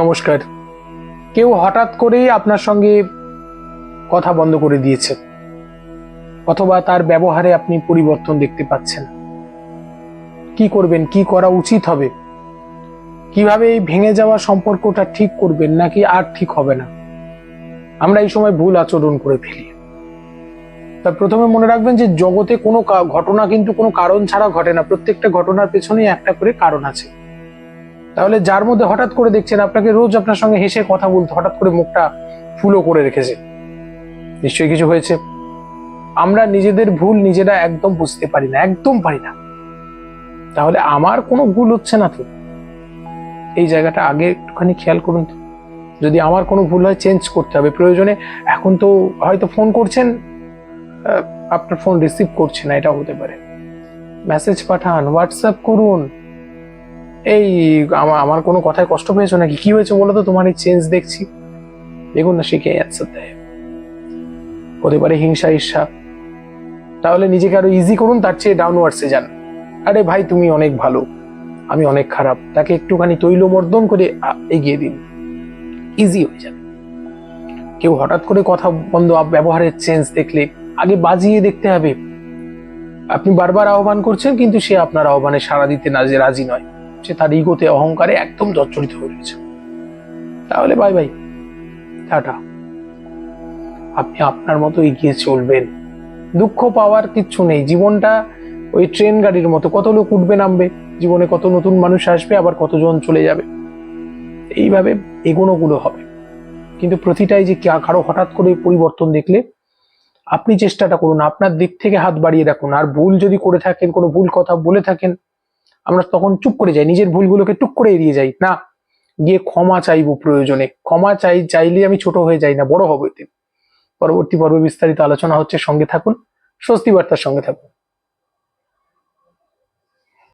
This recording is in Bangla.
নমস্কার। কেউ হঠাৎ করেই আপনার সঙ্গে কথা বন্ধ করে দিয়েছে, অথবা তার ব্যবহারে আপনি পরিবর্তন দেখতে পাচ্ছেন। কি করবেন, কি করা উচিত হবে? কীভাবে এই ভেঙে যাওয়া সম্পর্কটা ঠিক করবেন, নাকি আর ঠিক হবে না? আমরা এই সময় ভুল আচরণ করে ফেলি। তা প্রথমে মনে রাখবেন যে, জগতে কোনো ঘটনা কিন্তু কোনো কারণ ছাড়া ঘটে না। প্রত্যেকটা ঘটনার পেছনেই একটা করে কারণ আছে। তাহলে যার মধ্যে হঠাৎ করে দেখছেন আপনাকে রোজ আপনার সঙ্গে হেসে কথা বলতে, হঠাৎ করে মুখটা ফুলো করে রেখেছে। নিশ্চয়ই কিছু হয়েছে। আমরা নিজেদের ভুল নিজেরা একদম বুঝতে পারি না, একদম পারি না। তাহলে আমার কোনো ভুল হচ্ছে না তো? এই জায়গাটা আগে একটুখানি খেয়াল করুন তো। যদি আমার কোনো ভুল হয় চেঞ্জ করতে হবে। প্রয়োজনে এখন তো হয়তো ফোন করছেন আপনার ফোন রিসিভ করছে না এটা হতে পারে। মেসেজ পাঠান, হোয়াটসঅ্যাপ করুন। এই আমার কোনো কথায় কষ্ট পেয়েছ নাকি? কি হয়েছে বলো তো? তোমার এই চেঞ্জ দেখছি। দেখুন না শিখে দেয় হতে পারে হিংসা, ঈর্ষা। তাহলে নিজেকে আরও ইজি করুন, তার চেয়ে ডাউনওয়ার্ডসে যান। আরে ভাই, তুমি অনেক ভালো। আমি অনেক খারাপ। তাকে একটুখানি তৈলমর্দন করে এগিয়ে দিন। ইজি হয়ে যাবে। কেউ হঠাৎ করে কথা বন্ধ ব্যবহারের চেঞ্জ দেখলে, আগে বাজিয়ে দেখতে হবে। আপনি বারবার আহ্বান করছেন, কিন্তু সে আপনার আহ্বানে সাড়া দিতে না রাজি নয়। সে তার ইগোতে অহংকারে একদম জর্জরিত হয়ে রয়েছে। তাহলে বাই বাই টাটা। আপনি আপনার মতো এগিয়ে চলবেন। দুঃখ পাওয়ার কিচ্ছু নেই। জীবনটা ওই ট্রেন গাড়ির মতো। কত লোক উঠবে, নামবে, জীবনে কত নতুন মানুষ আসবে, আবার কতজন চলে যাবে। এইভাবে এগোনোগুলো হবে। কিন্তু প্রতিটাই যে কারও হঠাৎ করে পরিবর্তন দেখলে আপনি চেষ্টাটা করুন। আপনার দিক থেকে হাত বাড়িয়ে রাখুন। আর ভুল যদি করে থাকেন, কোনো ভুল কথা বলে থাকেন আমরা তখন চুপ করে যাই, নিজের ভুলগুলোকে টুক করে এড়িয়ে যাই। না, গিয়ে ক্ষমা চাইব প্রয়োজনে। ক্ষমা চাই চাইলে আমি ছোট হয়ে যাই না, বড় হব এতে। পরবর্তী পর্বে বিস্তারিত আলোচনা হচ্ছে সঙ্গে থাকুন। স্বস্তি বার্তার সঙ্গে থাকুন।